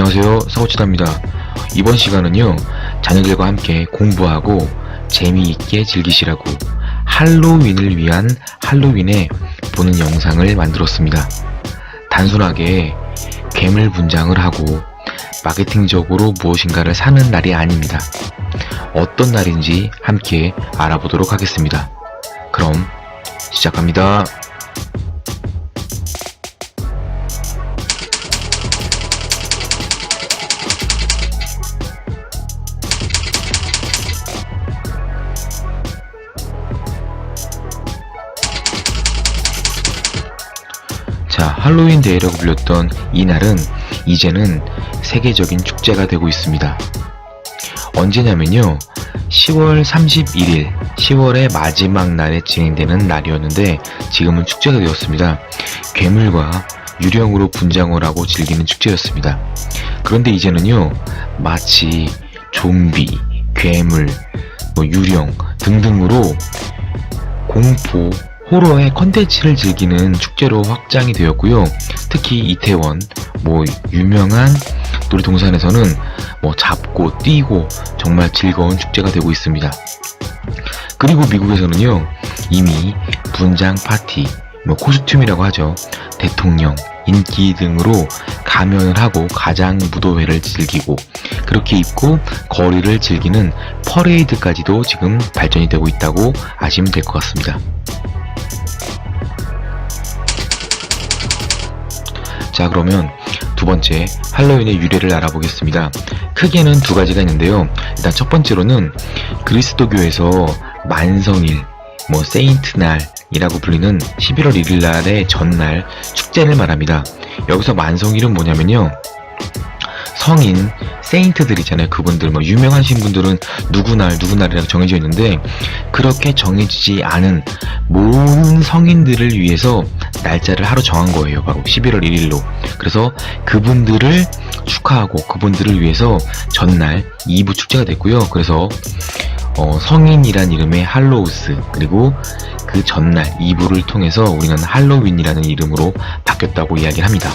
안녕하세요. 서우치다입니다. 이번 시간은요 자녀들과 함께 공부하고 재미있게 즐기시라고 할로윈을 위한 할로윈에 보는 영상을 만들었습니다. 단순하게 괴물 분장을 하고 마케팅적으로 무엇인가를 사는 날이 아닙니다. 어떤 날인지 함께 알아보도록 하겠습니다. 그럼 시작합니다 할로윈 데이라고 불렸던 이 날은 이제는 세계적인 축제가 되고 있습니다. 언제냐면요. 10월 31일, 10월의 마지막 날에 진행되는 날이었는데 지금은 축제가 되었습니다. 괴물과 유령으로 분장을 하고 즐기는 축제였습니다. 그런데 이제는요. 마치 좀비, 괴물, 뭐 유령 등등으로 공포, 호러의 컨텐츠를 즐기는 축제로 확장이 되었고요. 특히 이태원, 뭐 유명한 놀이동산에서는 뭐 잡고 뛰고 정말 즐거운 축제가 되고 있습니다. 그리고 미국에서는요 이미 분장 파티, 뭐 코스튬이라고 하죠. 대통령, 인기 등으로 가면을 하고 가장 무도회를 즐기고 그렇게 입고 거리를 즐기는 퍼레이드까지도 지금 발전이 되고 있다고 아시면 될 것 같습니다. 자 그러면 두 번째 할로윈의 유래를 알아보겠습니다. 크게는 두 가지가 있는데요. 일단 첫 번째로는 그리스도교에서 만성일, 뭐 세인트 날이라고 불리는 11월 1일 날의 전날 축제를 말합니다. 여기서 만성일은 뭐냐면요. 성인 세인트들이잖아요. 그분들 뭐 유명하신 분들은 누구 날 누구 날이라고 정해져 있는데 그렇게 정해지지 않은 모든 성인들을 위해서 날짜를 하루 정한 거예요. 바로 11월 1일로. 그래서 그분들을 축하하고 그분들을 위해서 전날 2부 축제가 됐고요. 그래서 어, 성인이란 이름의 할로우스 그리고 그 전날 2부를 통해서 우리는 할로윈이라는 이름으로 바뀌었다고 이야기를 합니다.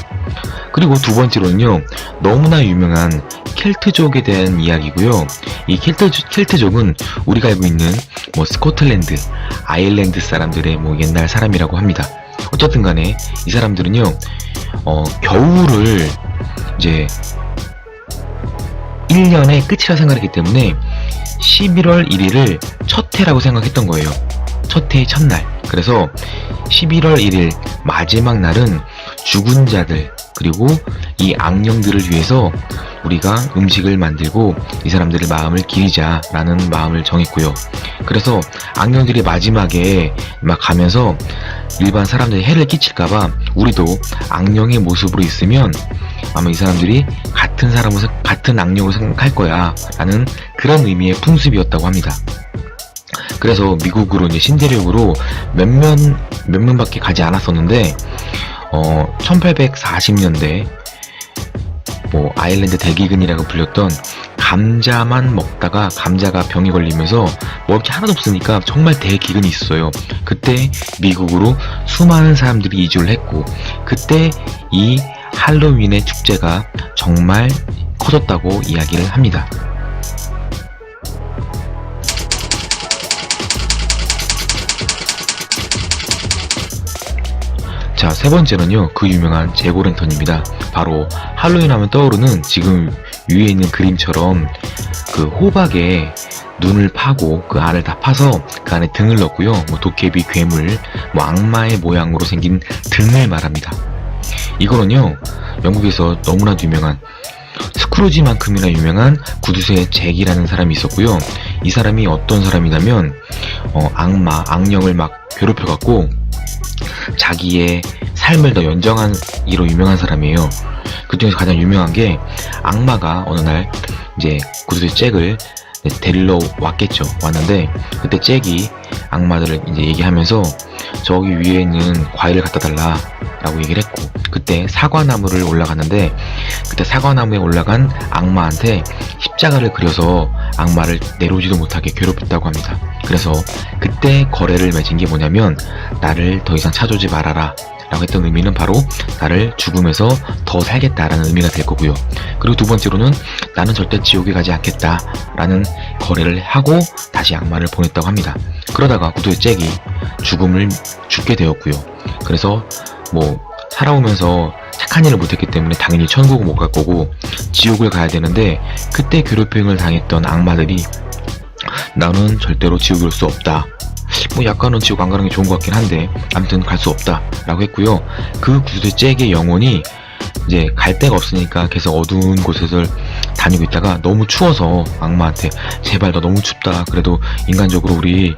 그리고 두 번째로는요, 너무나 유명한 켈트족에 대한 이야기고요. 이 켈트, 켈트족은 우리가 알고 있는 뭐 스코틀랜드, 아일랜드 사람들의 뭐 옛날 사람이라고 합니다. 어쨌든 간에 이 사람들은요, 어, 겨울을 이제 1년의 끝이라 생각했기 때문에 11월 1일을 첫 해라고 생각했던 거예요. 첫 해의 첫날. 그래서 11월 1일 마지막 날은 죽은 자들 그리고 이 악령들을 위해서 우리가 음식을 만들고 이 사람들의 마음을 기리자라는 마음을 정했고요. 그래서 악령들이 마지막에 막 가면서 일반 사람들이 해를 끼칠까봐 우리도 악령의 모습으로 있으면 아마 이 사람들이 같은 사람을 같은 악령으로 생각할 거야라는 그런 의미의 풍습이었다고 합니다. 그래서 미국으로 이제 신대륙으로 몇몇 몇 명밖에 가지 않았었는데 어 1840년대 뭐 아일랜드 대기근이라고 불렸던 감자만 먹다가 감자가 병이 걸리면서 먹을 게 하나도 없으니까 정말 대기근이 있었어요. 그때 미국으로 수많은 사람들이 이주를 했고 그때 이 할로윈의 축제가 정말 커졌다고 이야기를 합니다. 자, 세 번째는요, 그 유명한 제고랜턴입니다. 바로 할로윈 하면 떠오르는 지금 위에 있는 그림처럼 그 호박에 눈을 파고 그 알을 다 파서 그 안에 등을 넣고요. 뭐 도깨비, 괴물, 뭐 악마의 모양으로 생긴 등을 말합니다. 이거는요, 영국에서 너무나도 유명한 스크루지만큼이나 유명한 구두쇠 잭이라는 사람이 있었고요. 이 사람이 어떤 사람이냐면 어, 악마, 악령을 막 괴롭혀갖고 자기의 삶을 더 연정한 이로 유명한 사람이에요. 그 중에서 가장 유명한 게 악마가 어느 날 이제 구두쇠 잭을 데리러 왔겠죠. 왔는데 그때 잭이 악마들을 이제 얘기하면서 저기 위에 있는 과일을 갖다 달라 라고 얘기를 했고 그때 사과나무를 올라갔는데 그때 사과나무에 올라간 악마한테 십자가를 그려서 악마를 내려오지도 못하게 괴롭혔다고 합니다. 그래서 그때 거래를 맺은 게 뭐냐면 나를 더 이상 찾아오지 말아라 라고 했던 의미는 바로 나를 죽음에서 더 살겠다라는 의미가 될 거고요. 그리고 두 번째로는 나는 절대 지옥에 가지 않겠다라는 거래를 하고 다시 악마를 보냈다고 합니다. 그러다가 구두의 잭이 죽음을 죽게 되었고요. 그래서 뭐 살아오면서 착한 일을 못했기 때문에 당연히 천국을 못 갈 거고 지옥을 가야 되는데 그때 괴롭힘을 당했던 악마들이 나는 절대로 지옥을 올수 없다. 뭐 약간은 지옥 안 가는 게 좋은 것 같긴 한데 아무튼 갈 수 없다 라고 했고요. 그 구두의 잭의 영혼이 이제 갈 데가 없으니까 계속 어두운 곳을 다니고 있다가 너무 추워서 악마한테 제발 나 너무 춥다. 그래도 인간적으로 우리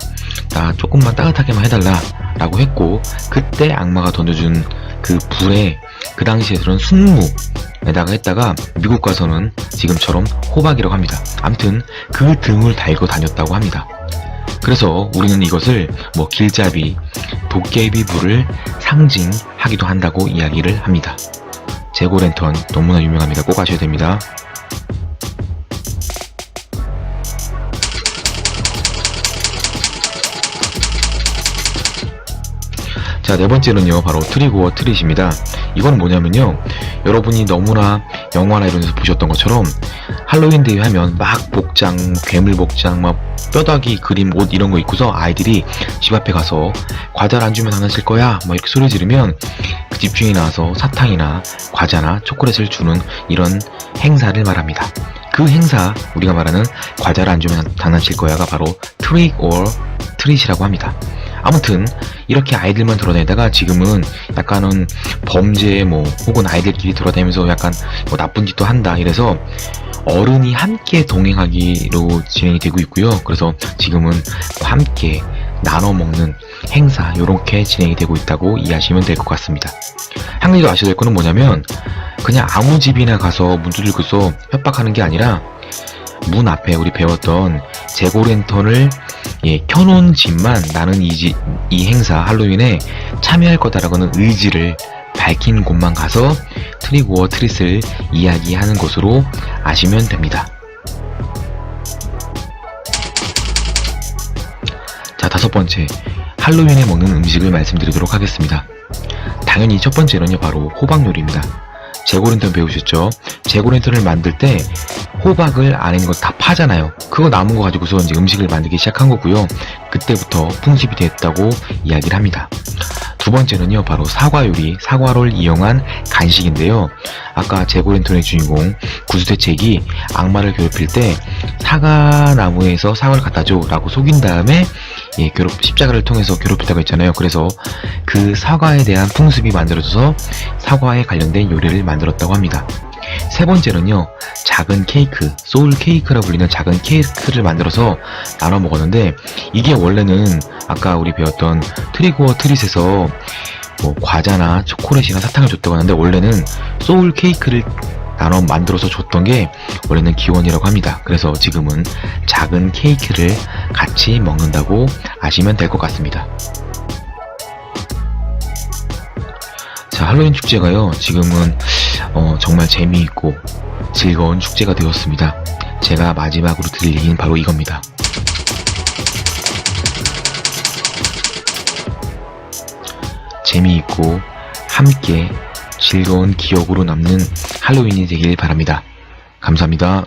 나 조금만 따뜻하게만 해달라 라고 했고 그때 악마가 던져준 그 불에 그 당시에 들은 순무에다가 했다가 미국 가서는 지금처럼 호박이라고 합니다. 암튼 그 등을 달고 다녔다고 합니다. 그래서 우리는 이것을 뭐 길잡이, 도깨비 불을 상징하기도 한다고 이야기를 합니다. 재고 랜턴 너무나 유명합니다. 꼭 아셔야 됩니다. 자, 네 번째는요, 바로 트리고어 트릿입니다. 이건 뭐냐면요, 여러분이 너무나 영화나 이런 데서 보셨던 것처럼, 할로윈 데이 하면 막 복장, 괴물 복장, 막 뼈다귀, 그림, 옷 이런 거 입고서 아이들이 집 앞에 가서 과자를 안 주면 안 하실 거야? 막 이렇게 소리 지르면 그 집 주인이 나와서 사탕이나 과자나 초콜릿을 주는 이런 행사를 말합니다. 그 행사, 우리가 말하는 과자를 안 주면 장난칠 거야가 바로 트릭 or 트릿이라고 합니다. 아무튼 이렇게 아이들만 돌아다니다가 지금은 약간은 범죄 뭐 혹은 아이들끼리 돌아다니면서 약간 뭐 나쁜 짓도 한다 이래서 어른이 함께 동행하기로 진행이 되고 있고요. 그래서 지금은 뭐 함께 나눠 먹는 행사 이렇게 진행이 되고 있다고 이해하시면 될 것 같습니다. 한 가지 더 아셔야 될 거는 뭐냐면 그냥 아무 집이나 가서 문 두들겨서 협박하는 게 아니라 문 앞에 우리 배웠던 재고 랜턴을 예, 켜놓은 집만 나는 이, 지- 이 행사 할로윈에 참여할 거다라고는 의지를 밝힌 곳만 가서 트리고어 트릿을 이야기하는 것으로 아시면 됩니다. 자, 다섯 번째. 할로윈에 먹는 음식을 말씀드리도록 하겠습니다. 당연히 첫 번째는요, 바로 호박 요리입니다. 재고랜턴 배우셨죠? 재고랜턴을 만들 때 호박을 안에 있는 거 다 파잖아요. 그거 남은 거 가지고서 이제 음식을 만들기 시작한 거고요. 그때부터 풍습이 됐다고 이야기를 합니다. 두 번째는요, 바로 사과 요리, 사과를 이용한 간식인데요. 아까 재고랜턴의 주인공 구수대책이 악마를 괴롭힐 때 사과나무에서 사과를 갖다 줘 라고 속인 다음에 예, 괴롭, 십자가를 통해서 괴롭혔다고 했잖아요. 그래서 그 사과에 대한 풍습이 만들어져서 사과에 관련된 요리를 만들었다고 합니다. 세 번째는요, 작은 케이크, 소울 케이크라 불리는 작은 케이크를 만들어서 나눠 먹었는데, 이게 원래는 아까 우리 배웠던 트리고어 트릿에서 뭐 과자나 초콜릿이나 사탕을 줬다고 하는데, 원래는 소울 케이크를 나눠 만들어서 줬던 게 원래는 기원이라고 합니다. 그래서 지금은 작은 케이크를 같이 먹는다고 아시면 될 것 같습니다. 자, 할로윈 축제가요, 지금은 어, 정말 재미있고 즐거운 축제가 되었습니다. 제가 마지막으로 드릴 얘기는 바로 이겁니다. 재미있고 함께 즐거운 기억으로 남는 할로윈이 되길 바랍니다. 감사합니다.